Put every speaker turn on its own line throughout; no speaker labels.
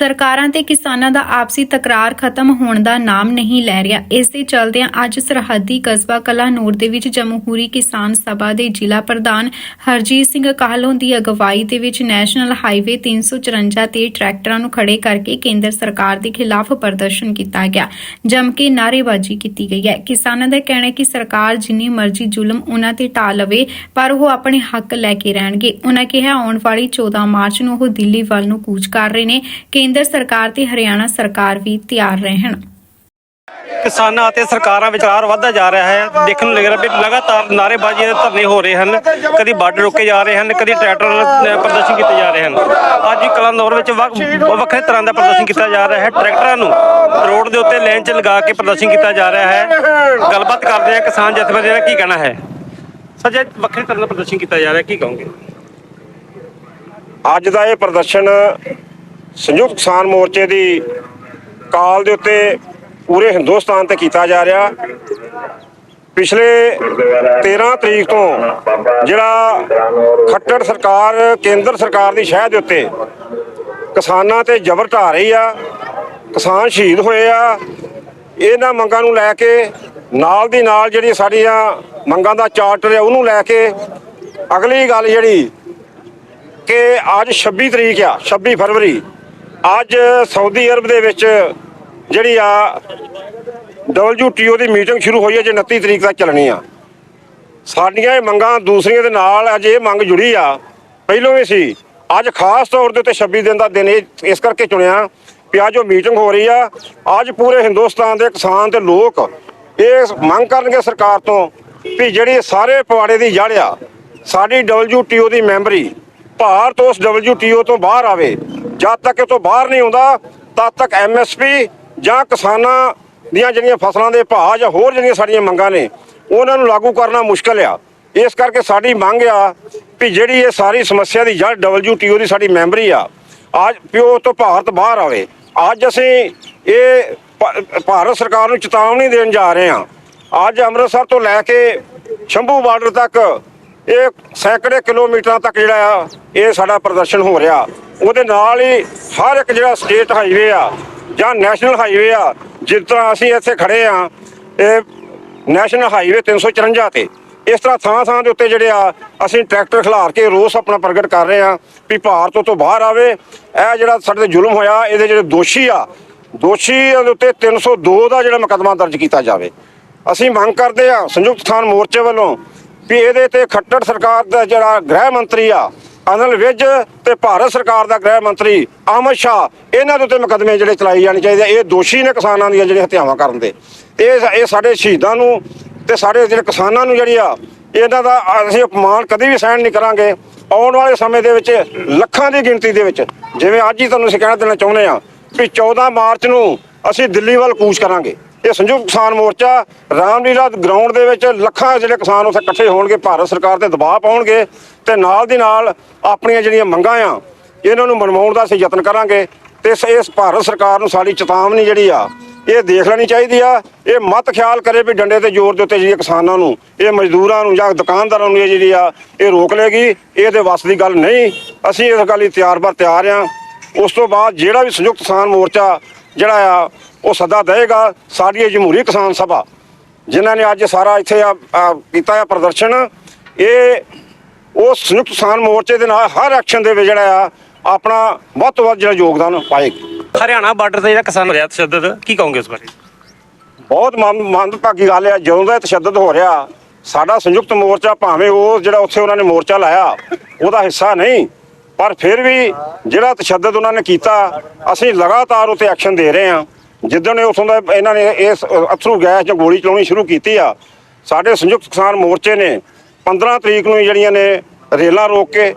ਸਰਕਾਰਾਂ ਤੇ ਕਿਸਾਨਾਂ ਦਾ ਆਪਸੀ ਤਕਰਾਰ ਖਤਮ ਹੋਣ ਦਾ ਨਾਮ ਨਹੀਂ ਲੈ ਰਿਹਾ। ਇਸ ਦੇ ਚਲਦਿਆਂ ਅੱਜ ਸਰਹੱਦੀ ਕਸਬਾ ਕਲਾਨੌਰ ਦੇ ਵਿੱਚ ਜਮਹੂਰੀ ਕਿਸਾਨ ਸਭਾ ਦੇ ਜ਼ਿਲ੍ਹਾ ਪ੍ਰਧਾਨ ਹਰਜੀਤ ਸਿੰਘ ਕਾਹਲੋਂ ਦੀ ਅਗਵਾਈ ਦੇ ਵਿੱਚ ਨੈਸ਼ਨਲ ਹਾਈਵੇ 354 ਤੇ ਟਰੈਕਟਰਾਂ ਨੂੰ ਖੜੇ ਕਰਕੇ ਕੇਂਦਰ ਸਰਕਾਰ ਦੇ ਖਿਲਾਫ ਪ੍ਰਦਰਸ਼ਨ ਕੀਤਾ ਗਿਆ, ਜਮ ਕੇ ਨਾਅਰੇਬਾਜ਼ੀ ਕੀਤੀ ਗਈ ਹੈ। ਕਿਸਾਨਾਂ ਦਾ ਕਹਿਣਾ ਹੈ ਕਿ ਸਰਕਾਰ ਜਿੰਨੀ ਮਰਜ਼ੀ ਜ਼ੁਲਮ ਉਹਨਾਂ ਤੇ ਢਾ ਲਵੇ, ਪਰ ਉਹ ਆਪਣੇ ਹੱਕ ਲੈ ਕੇ ਰਹਿਣਗੇ। ਉਹਨਾਂ ਕਿਹਾ, ਆਉਣ ਵਾਲੀ 14 ਮਾਰਚ ਨੂੰ ਉਹ ਦਿੱਲੀ ਵੱਲ ਨੂੰ ਕੂਚ ਕਰ ਰਹੇ ਨੇ। ਕੇਂਦਰ ਸਰਕਾਰ ਤੇ ਹਰਿਆਣਾ ਸਰਕਾਰ ਵੀ ਤਿਆਰ ਰਹਿਣ
ਕਿਸਾਨਾਂ ਅਤੇ ਸਰਕਾਰਾਂ ਵਿਚਾਰ ਵਧਦਾ ਜਾ ਰਿਹਾ ਹੈ। ਦੇਖਣ ਨੂੰ ਲੱਗ ਰਿਹਾ ਵੀ ਲਗਾਤਾਰ ਨਾਅਰੇਬਾਜ਼ੀ ਦੇ ਧਰਨੇ ਹੋ ਰਹੇ ਹਨ। ਕਦੀ ਬਾਰਡਰ ਰੋਕੇ ਜਾ ਰਹੇ ਹਨ ਕਦੀ ਟਰੈਕਟਰ ਪ੍ਰਦਰਸ਼ਨ ਕੀਤੇ ਜਾ ਰਹੇ ਹਨ। ਅੱਜ ਕਲੰਦੌਰ ਵਿੱਚ ਵੱਖ- ਵੱਖਰੇ ਤਰ੍ਹਾਂ ਦਾ ਪ੍ਰਦਰਸ਼ਨ ਕੀਤਾ ਜਾ ਰਿਹਾ ਹੈ। ਟਰੈਕਟਰਾਂ ਨੂੰ ਰੋਡ ਦੇ ਉੱਤੇ ਲਾਈਨ 'ਚ ਲਗਾ ਕੇ ਪ੍ਰਦਰਸ਼ਨ ਕੀਤਾ ਜਾ ਰਿਹਾ ਹੈ। ਗੱਲਬਾਤ ਕਰਦੇ ਹਾਂ ਕਿਸਾਨ ਜਥੇਬੰਦੀਆਂ ਦਾ ਕੀ ਕਹਿਣਾ ਹੈ? ਸਰ ਜੇ ਵੱਖਰੇ ਤਰ੍ਹਾਂ ਦਾ ਪ੍ਰਦਰਸ਼ਨ ਕੀਤਾ ਜਾ ਰਿਹਾ ਕੀ ਕਹੋਗੇ?
ਅੱਜ ਦਾ ਇਹ ਪ੍ਰਦਰਸ਼ਨ ਸੰਯੁਕਤ ਕਿਸਾਨ ਮੋਰਚੇ ਦੀ ਕਾਲ ਦੇ ਉੱਤੇ ਪੂਰੇ ਹਿੰਦੁਸਤਾਨ ਤੇ ਕੀਤਾ ਜਾ ਰਿਹਾ। ਪਿਛਲੇ 13 ਤਰੀਕ ਤੋਂ ਜਿਹੜਾ ਖੱਟੜ ਸਰਕਾਰ, ਕੇਂਦਰ ਸਰਕਾਰ ਦੀ ਸ਼ਹਿ ਦੇ ਉੱਤੇ ਕਿਸਾਨਾਂ ਤੇ ਜ਼ਬਰ ਢਾ ਰਹੀ ਆ, ਕਿਸਾਨ ਸ਼ਹੀਦ ਹੋਏ ਆ, ਇਹਨਾਂ ਮੰਗਾਂ ਨੂੰ ਲੈ ਕੇ ਨਾਲ ਦੀ ਨਾਲ ਜਿਹੜੀ ਸਾਡੀਆਂ ਮੰਗਾਂ ਦਾ ਚਾਰਟਰ ਹੈ ਉਹਨੂੰ ਲੈ ਕੇ ਅਗਲੀ ਗੱਲ ਜਿਹੜੀ ਕਿ ਅੱਜ 26 ਤਰੀਕ ਆ 26 ਫਰਵਰੀ ਅੱਜ ਸਾਊਦੀ ਅਰਬ ਦੇ ਵਿੱਚ ਜਿਹੜੀ ਆ WTO ਦੀ ਮੀਟਿੰਗ ਸ਼ੁਰੂ ਹੋਈ ਹੈ ਜੇ 29 ਤਰੀਕ ਤੱਕ ਚੱਲਣੀ ਆ। ਸਾਡੀਆਂ ਇਹ ਮੰਗਾਂ ਦੂਸਰੀਆਂ ਦੇ ਨਾਲ ਅੱਜ ਇਹ ਮੰਗ ਜੁੜੀ ਆ। ਪਹਿਲੋਂ ਵੀ ਸੀ, ਅੱਜ ਖਾਸ ਤੌਰ ਦੇ ਉੱਤੇ 26 ਦਿਨ ਦਾ ਦਿਨ ਇਹ, ਇਸ ਕਰਕੇ ਚੁਣਿਆ ਵੀ ਅੱਜ ਉਹ ਮੀਟਿੰਗ ਹੋ ਰਹੀ ਆ। ਅੱਜ ਪੂਰੇ ਹਿੰਦੁਸਤਾਨ ਦੇ ਕਿਸਾਨ ਤੇ ਲੋਕ ਇਹ ਮੰਗ ਕਰਨਗੇ ਸਰਕਾਰ ਤੋਂ ਵੀ ਜਿਹੜੀ ਸਾਰੇ ਪਵਾੜੇ ਦੀ ਜੜ ਆ, ਸਾਡੀ WTO ਦੀ ਮੈਂਬਰੀ ਭਾਰਤ ਉਸ WTO ਤੋਂ ਬਾਹਰ ਆਵੇ। ਜਦ ਤੱਕ ਇਹ ਤੋਂ ਬਾਹਰ ਨਹੀਂ ਆਉਂਦਾ, ਤਦ ਤੱਕ MSP ਜਾਂ ਕਿਸਾਨਾਂ ਦੀਆਂ ਜਿਹੜੀਆਂ ਫਸਲਾਂ ਦੇ ਭਾਅ ਜਾਂ ਹੋਰ ਜਿਹੜੀਆਂ ਸਾਡੀਆਂ ਮੰਗਾਂ ਨੇ, ਉਹਨਾਂ ਨੂੰ ਲਾਗੂ ਕਰਨਾ ਮੁਸ਼ਕਲ ਆ। ਇਸ ਕਰਕੇ ਸਾਡੀ ਮੰਗ ਆ ਵੀ ਜਿਹੜੀ ਇਹ ਸਾਰੀ ਸਮੱਸਿਆ ਦੀ ਜੜ WTO ਦੀ ਸਾਡੀ ਮੈਂਬਰੀ ਆ, ਅੱਜ ਪਿਓ ਤੋਂ ਭਾਰਤ ਬਾਹਰ ਆਵੇ। ਅੱਜ ਅਸੀਂ ਇਹ ਭਾਰਤ ਸਰਕਾਰ ਨੂੰ ਚੇਤਾਵਨੀ ਦੇਣ ਜਾ ਰਹੇ ਹਾਂ। ਅੱਜ ਅੰਮ੍ਰਿਤਸਰ ਤੋਂ ਲੈ ਕੇ ਸ਼ੰਭੂ ਬਾਰਡਰ ਤੱਕ ਇਹ ਸੈਂਕੜੇ ਕਿਲੋਮੀਟਰਾਂ ਤੱਕ ਜਿਹੜਾ ਆ, ਇਹ ਸਾਡਾ ਪ੍ਰਦਰਸ਼ਨ ਹੋ ਰਿਹਾ। ਉਹਦੇ ਨਾਲ ਹੀ ਹਰ ਇੱਕ ਜਿਹੜਾ ਸਟੇਟ ਹਾਈਵੇ ਆ ਜਾਂ ਨੈਸ਼ਨਲ ਹਾਈਵੇ ਆ, ਜਿਸ ਤਰ੍ਹਾਂ ਅਸੀਂ ਇੱਥੇ ਖੜੇ ਆ, ਇਹ ਨੈਸ਼ਨਲ ਹਾਈਵੇ 354 ਤੇ। ਇਸ ਤਰ੍ਹਾਂ ਥਾਂ ਥਾਂ ਦੇ ਉੱਤੇ ਜਿਹੜੇ ਆ, ਅਸੀਂ ਟਰੈਕਟਰ ਖਿਲਾਰ ਕੇ ਰੋਸ ਆਪਣਾ ਪ੍ਰਗਟ ਕਰ ਰਹੇ ਆ ਵੀ ਭਾਰਤ ਤੋਂ ਬਾਹਰ ਆਵੇ। ਇਹ ਜਿਹੜਾ ਸਾਡੇ ਤੇ ਜ਼ੁਲਮ ਹੋਇਆ, ਇਹਦੇ ਜਿਹੜੇ ਦੋਸ਼ੀ ਆ ਦੋਸ਼ੀ ਦੇ ਉੱਤੇ 302 ਦਾ ਜਿਹੜਾ ਮੁਕੱਦਮਾ ਦਰਜ ਕੀਤਾ ਜਾਵੇ। ਅਸੀਂ ਮੰਗ ਕਰਦੇ ਆ, ਸੰਯੁਕਤ ਕਿਸਾਨ ਮੋਰਚੇ ਵੱਲੋਂ ਵੀ ਇਹਦੇ ਤੇ ਖੱਟੜ ਸਰਕਾਰ ਦਾ ਜਿਹੜਾ ਗ੍ਰਹਿ ਮੰਤਰੀ ਆ, ਅਨਲ ਵਿਜ ਤੇ ਭਾਰਤ ਸਰਕਾਰ ਦਾ ਗ੍ਰਹਿ ਮੰਤਰੀ ਅਮਿਤ ਸ਼ਾਹ, ਇਹਨਾਂ ਦੇ ਉੱਤੇ ਮੁਕੱਦਮੇ ਜਿਹੜੇ ਚਲਾਏ ਜਾਣੇ ਚਾਹੀਦੇ ਆ। ਇਹ ਦੋਸ਼ੀ ਨੇ ਕਿਸਾਨਾਂ ਦੀਆਂ ਜਿਹੜੀਆਂ ਹੱਤਿਆਵਾਂ ਕਰਨ ਦੇ। ਇਹ ਇਹ ਸਾਡੇ ਸ਼ਹੀਦਾਂ ਨੂੰ ਤੇ ਸਾਡੇ ਜਿਹੜੇ ਕਿਸਾਨਾਂ ਨੂੰ ਜਿਹੜੀ ਆ, ਇਹਨਾਂ ਦਾ ਅਸੀਂ ਅਪਮਾਨ ਕਦੇ ਵੀ ਸਹਿਣ ਨਹੀਂ ਕਰਾਂਗੇ। ਆਉਣ ਵਾਲੇ ਸਮੇਂ ਦੇ ਵਿੱਚ ਲੱਖਾਂ ਦੀ ਗਿਣਤੀ ਦੇ ਵਿੱਚ, ਜਿਵੇਂ ਅੱਜ ਹੀ ਤੁਹਾਨੂੰ ਅਸੀਂ ਕਹਿਣਾ ਦੇਣਾ ਚਾਹੁੰਦੇ ਆ ਵੀ 14 ਮਾਰਚ ਨੂੰ ਅਸੀਂ ਦਿੱਲੀ ਵੱਲ ਕੂਚ ਕਰਾਂਗੇ। ਇਹ ਸੰਯੁਕਤ ਕਿਸਾਨ ਮੋਰਚਾ ਰਾਮਲੀਲਾ ਗਰਾਊਂਡ ਦੇ ਵਿੱਚ ਲੱਖਾਂ ਜਿਹੜੇ ਕਿਸਾਨ ਉੱਥੇ ਇਕੱਠੇ ਹੋਣਗੇ, ਭਾਰਤ ਸਰਕਾਰ ਤੇ ਦਬਾਅ ਪਾਉਣਗੇ ਤੇ ਨਾਲ ਦੀ ਨਾਲ ਆਪਣੀਆਂ ਜਿਹੜੀਆਂ ਮੰਗਾਂ ਆ, ਇਹਨਾਂ ਨੂੰ ਮਨਵਾਉਣ ਦਾ ਅਸੀਂ ਯਤਨ ਕਰਾਂਗੇ ਤੇ ਇਸ- ਇਸ ਭਾਰਤ ਸਰਕਾਰ ਨੂੰ ਸਾਡੀ ਚੇਤਾਵਨੀ ਜਿਹੜੀ ਆ, ਇਹ ਦੇਖ ਲੈਣੀ ਚਾਹੀਦੀ ਆ, ਇਹ ਮਤ ਖਿਆਲ ਕਰੇ ਵੀ ਡੰਡੇ ਤੇ ਜ਼ੋਰ ਦੇ ਉੱਤੇ ਜਿਹੜੀ ਕਿਸਾਨਾਂ ਨੂੰ, ਇਹ ਮਜ਼ਦੂਰਾਂ ਨੂੰ ਜਾਂ ਦੁਕਾਨਦਾਰਾਂ ਨੂੰ ਇਹ ਜਿਹੜੀ ਆ, ਇਹ ਰੋਕ ਲੇਗੀ ਇਹਦੇ ਵੱਸ ਦੀ ਗੱਲ ਨਹੀਂ, ਅਸੀਂ ਇਸ ਗੱਲ ਲਈ ਤਿਆਰ ਬਰ ਤਿਆਰ ਆ। ਉਸ ਤੋਂ ਬਾਅਦ ਜਿਹੜਾ ਵੀ ਸੰਯੁਕਤ ਕਿਸਾਨ ਮੋਰਚਾ ਜਿਹੜਾ ਆ ਉਹ ਸੱਦਾ ਦੇਗਾ ਸਾਡੀ ਜਮਹੂਰੀ ਕਿਸਾਨ ਸਭਾ ਜਿਨ੍ਹਾਂ ਨੇ ਅੱਜ ਸਾਰਾ ਇੱਥੇ ਆ ਕੀਤਾ ਆ ਪ੍ਰਦਰਸ਼ਨ। ਇਹ ਉਹ ਸੰਯੁਕਤ ਕਿਸਾਨ ਮੋਰਚੇ ਦੇ ਨਾਲ ਹਰ ਐਕਸ਼ਨ ਦੇ ਵਿੱਚ ਜਿਹੜਾ ਆ ਆਪਣਾ ਵੱਧ ਤੋਂ ਵੱਧ ਜਿਹੜਾ ਯੋਗਦਾਨ ਪਾਏਗੀ।
ਹਰਿਆਣਾ ਬਾਰਡਰ ਤੇ ਜਿਹੜਾ ਕਿਸਾਨ ਰਿਆ ਤਸ਼ੱਦਦ ਕੀ ਕਹੋਗੇ ਇਸ ਬਾਰੇ?
ਬਹੁਤ ਮੰਦ- ਮੰਦਭਾਗੀ ਗੱਲ ਆ ਜਦੋਂ ਦਾ ਤਸ਼ੱਦਦ ਹੋ ਰਿਹਾ ਸਾਡਾ ਸੰਯੁਕਤ ਮੋਰਚਾ ਭਾਵੇਂ ਉਹ ਜਿਹੜਾ ਉੱਥੇ ਉਹਨਾਂ ਨੇ ਮੋਰਚਾ ਲਾਇਆ ਉਹਦਾ ਹਿੱਸਾ ਨਹੀਂ ਪਰ ਫਿਰ ਵੀ ਜਿਹੜਾ ਤਸ਼ੱਦਦ ਉਹਨਾਂ ਨੇ ਕੀਤਾ ਅਸੀਂ ਲਗਾਤਾਰ ਉੱਤੇ ਐਕਸ਼ਨ ਦੇ ਰਹੇ ਹਾਂ। ਜਿੱਦਣ ਇਹ ਉੱਥੋਂ ਦਾ ਇਹਨਾਂ ਨੇ ਇਸ ਅਥਰੂ ਗੈਸ ਜਾਂ ਗੋਲੀ ਚਲਾਉਣੀ ਸ਼ੁਰੂ ਕੀਤੀ ਆ, ਸਾਡੇ ਸੰਯੁਕਤ ਕਿਸਾਨ ਮੋਰਚੇ ਨੇ 15 ਤਰੀਕ ਨੂੰ ਜਿਹੜੀਆਂ ਨੇ ਰੇਲਾਂ ਰੋਕ ਕੇ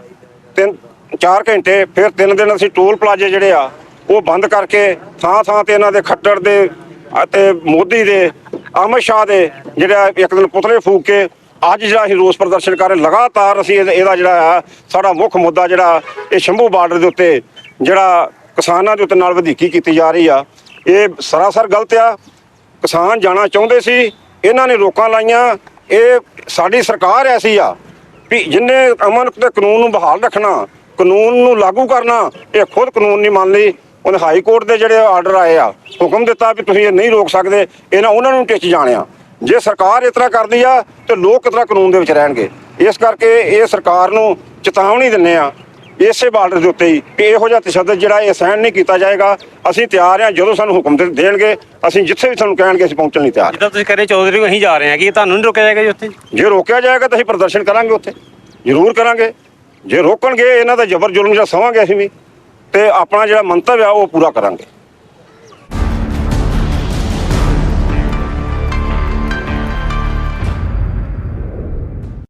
ਤਿੰਨ 4 ਘੰਟੇ, ਫਿਰ ਤਿੰਨ ਦਿਨ ਅਸੀਂ ਟੋਲ ਪਲਾਜ਼ੇ ਜਿਹੜੇ ਆ, ਉਹ ਬੰਦ ਕਰਕੇ ਥਾਂ ਥਾਂ ਤੇ ਇਹਨਾਂ ਦੇ ਖੱਟੜ ਦੇ ਅਤੇ ਮੋਦੀ ਦੇ, ਅਮਿਤ ਸ਼ਾਹ ਦੇ ਜਿਹੜਾ ਇੱਕ ਦਿਨ ਪੁਤਲੇ ਫੂਕ ਕੇ ਅੱਜ ਜਿਹੜਾ ਅਸੀਂ ਰੋਸ ਪ੍ਰਦਰਸ਼ਨ ਕਰ ਰਹੇ, ਲਗਾਤਾਰ ਅਸੀਂ ਇਹਦਾ ਜਿਹੜਾ ਆ, ਸਾਡਾ ਮੁੱਖ ਮੁੱਦਾ ਜਿਹੜਾ, ਇਹ ਸ਼ੰਭੂ ਬਾਰਡਰ ਦੇ ਉੱਤੇ ਜਿਹੜਾ ਕਿਸਾਨਾਂ ਦੇ ਉੱਤੇ ਨਾਲ ਵਧੀਕੀ ਕੀਤੀ ਜਾ ਰਹੀ ਆ। ਇਹ ਸਰਾਸਰ ਗਲਤ ਆ। ਕਿਸਾਨ ਜਾਣਾ ਚਾਹੁੰਦੇ ਸੀ, ਇਹਨਾਂ ਨੇ ਰੋਕਾਂ ਲਾਈਆਂ। ਇਹ ਸਾਡੀ ਸਰਕਾਰ ਐਸੀ ਆ ਵੀ ਜਿੰਨੇ ਅਮਨ ਤੇ ਕਾਨੂੰਨ ਨੂੰ ਬਹਾਲ ਰੱਖਣਾ, ਕਾਨੂੰਨ ਨੂੰ ਲਾਗੂ ਕਰਨਾ, ਇਹ ਖੁਦ ਕਾਨੂੰਨ ਨਹੀਂ ਮੰਨ ਲਈ। ਉਹਨੇ ਹਾਈ ਕੋਰਟ ਦੇ ਜਿਹੜੇ ਆਰਡਰ ਆਏ ਆ, ਹੁਕਮ ਦਿੱਤਾ ਵੀ ਤੁਸੀਂ ਇਹ ਨਹੀਂ ਰੋਕ ਸਕਦੇ ਇਹਨਾਂ ਉਹਨਾਂ ਨੂੰ ਟਿੱਚ ਜਾਣਿਆ। ਜੇ ਸਰਕਾਰ ਇਸ ਤਰ੍ਹਾਂ ਕਰਦੀ ਆ, ਤੇ ਲੋਕ ਕਿਸ ਤਰ੍ਹਾਂ ਕਾਨੂੰਨ ਦੇ ਵਿੱਚ ਰਹਿਣਗੇ। ਇਸ ਕਰਕੇ ਇਹ ਸਰਕਾਰ ਨੂੰ ਚੇਤਾਵਨੀ ਦਿੰਨੇ ਆ ਇਸੇ ਬਾਰਡਰ ਦੇ ਉੱਤੇ ਹੀ ਕਿ ਇਹੋ ਜਿਹਾ ਤਸ਼ੱਦਦ ਜਿਹੜਾ ਇਹ ਸਹਿਣ ਨਹੀਂ ਕੀਤਾ ਜਾਏਗਾ। ਅਸੀਂ ਤਿਆਰ ਹਾਂ ਜਦੋਂ ਸਾਨੂੰ ਹੁਕਮ ਦੇ- ਦੇਣਗੇ ਅਸੀਂ ਜਿੱਥੇ ਵੀ ਸਾਨੂੰ ਕਹਿਣਗੇ ਅਸੀਂ ਪਹੁੰਚਣ ਲਈ ਤਿਆਰ
ਜਿੱਦਾਂ ਤੁਸੀਂ ਕਹ ਰਹੇ ਚੌਧਰੀ ਨੂੰ ਅਸੀਂ ਜਾ ਰਹੇ ਹਾਂ। ਕਿ ਤੁਹਾਨੂੰ ਨਹੀਂ ਰੋਕਿਆ ਜਾਏਗਾ ਜੀ ਉੱਥੇ?
ਜੇ ਰੋਕਿਆ ਜਾਏਗਾ ਤਾਂ ਅਸੀਂ ਪ੍ਰਦਰਸ਼ਨ ਕਰਾਂਗੇ ਉੱਥੇ। ਜ਼ਰੂਰ ਕਰਾਂਗੇ। ਜੇ ਰੋਕਣਗੇ ਇਹਨਾਂ ਦਾ ਜ਼ਬਰ ਜ਼ੁਲਮ ਜਿਹੜਾ ਸਵਾਂਗੇ ਅਸੀਂ ਵੀ ਤੇ ਆਪਣਾ ਜਿਹੜਾ ਮੰਤਵ ਆ ਉਹ ਪੂਰਾ ਕਰਾਂਗੇ।